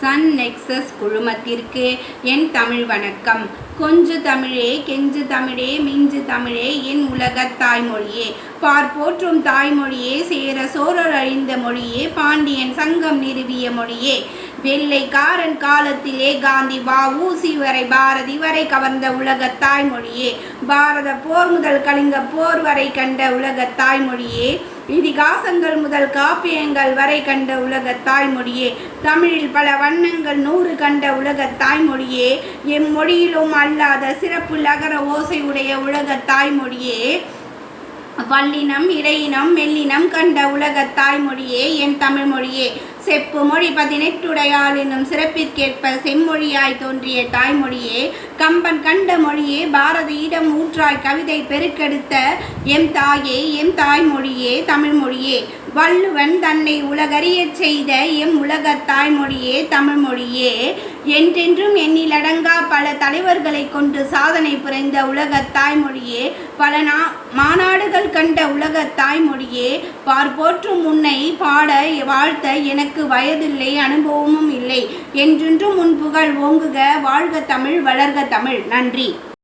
Sun Nexus குழுமத்திற்கு என் தமிழ் வணக்கம். கொஞ்சு தமிழே கெஞ்சு தமிழே மிஞ்சு தமிழே என் உலகத் தாய்மொழியே. பார் போற்றும் தாய்மொழியே சேர சோழர் அழிந்த மொழியே பாண்டியன் சங்கம் நிறுவிய மொழியே. வெள்ளைக்காரன் காலத்திலே காந்தி வா ஊசி வரை பாரதி வரை கவர்ந்த உலக தாய்மொழியே. பாரத போர் முதல் கலிங்க போர் வரை கண்ட உலக தாய்மொழியே. இதிகாசங்கள் முதல் காப்பியங்கள் வரை கண்ட உலக தாய்மொழியே. தமிழில் பல வண்ணங்கள் நூறு கண்ட உலக தாய்மொழியே. எம் மொழியிலும் அல்லாத சிறப்பு லகர ஓசை உடைய உலகத் தாய்மொழியே. வல்லினம் இடையினம் மெல்லினம் கண்ட உலக தாய்மொழியே. என் தமிழ் மொழியே. செப்பு மொழி பதினெட்டுடையாள் என்னும் சிறப்பிற்கேற்ப செம்மொழியாய் தோன்றிய தாய்மொழியே கம்பன் கண்ட மொழியே பாரதியிடம் ஊற்றாய் கவிதை பெருக்கெடுத்த எம் தாயே எம் தாய்மொழியே தமிழ்மொழியே. வள்ளுவன் தன்னை உலகறியச் செய்த எம் உலகத் தாய்மொழியே தமிழ்மொழியே. என்றென்றும் எண்ணிலடங்கா பல தலைவர்களை கொண்டு சாதனை புரிந்த உலகத் தாய்மொழியே பல நா மாநாடுகள் கண்ட உலகத் தாய்மொழியே. பார்போற்றும் உன்னை பாட வாழ்த்த எனக்கு எனக்கு வயதில்லை அனுபவமும் இல்லை. என்றென்றும் உன் புகழ் ஓங்குக வாழ்க தமிழ் வளர்க தமிழ். நன்றி.